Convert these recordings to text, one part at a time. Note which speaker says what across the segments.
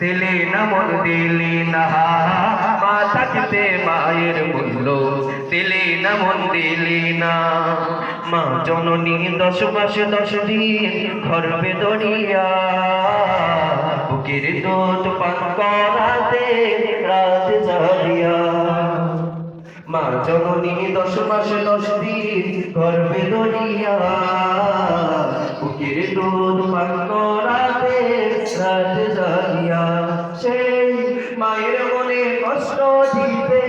Speaker 1: দিলি না মন দিলি না। মা থাকতে মায়ের মূল্য দিলি না মন দিলি না। মা জননী দশ মাস দশ দিন গর্বে দড়িয়া বুকের দুধ পান করাতে রাত জাগিয়া। মা জননী দশ মাস দশ দিন গর্বে দড়িয়া সেই মায়ের মনে কষ্ট দিতে,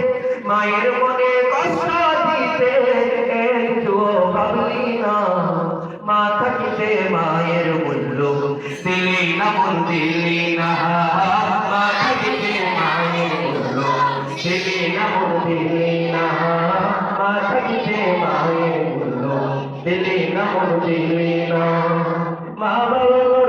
Speaker 1: মায়ের মনে কষ্ট দিতে একটুও ভাবলি না। মা থাকিতে মায়ের মূল্য দিলি না, মন দিলি না। মা থাকিতে মায়ের মূল্য দিলি না, মন দিলি না। মা থাকিতে মায়ের মূল্য দিলি না, মন দিলি না। মা বাবার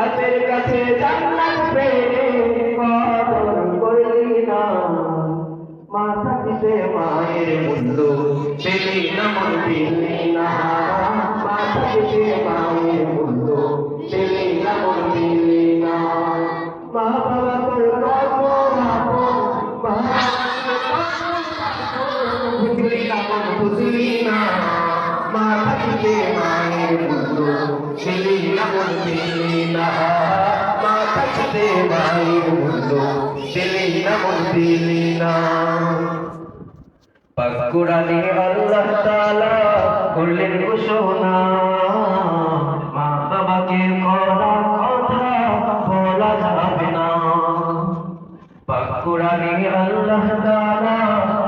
Speaker 1: হাতের কাছে জান্নাত পেয়ে কদর করলি না মা থাকিতে মায়ের মূল্য দিলি না মন দিলি না মা থাকিতে মায়ের মূল্য দিলি না মন দিলি না মা বাবা তোর কত আপন, মা বুঝলি না মন বুঝলি না। মা থাকিতে মায়ের মূল্য না না মা থাকিতে মায়ের মূল্য দিলি না মন দিলি না পাকুরানি আল্লাহ তাআলা করলেন ঘোষণা মা বাবাকে করা কথা বলা যাবে না পাকুরানি আল্লাহ তাআলা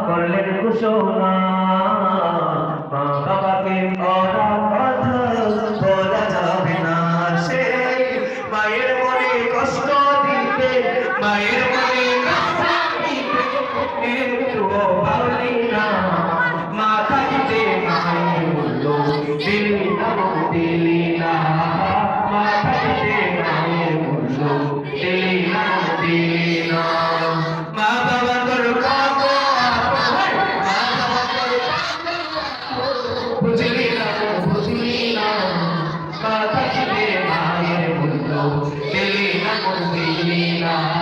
Speaker 1: করলেন ঘোষণা মা মায়ের মনে মা থাকিতে মায়ের মূল্য দিলি না দিলি না। মা থাকিতে মায়ের মূল্য দিলি না দিলি না। মা বাবা তোর বুঝলি না বুঝলি না। মা থাকিতে মায়ের মূল্য দিলি না দিলি না।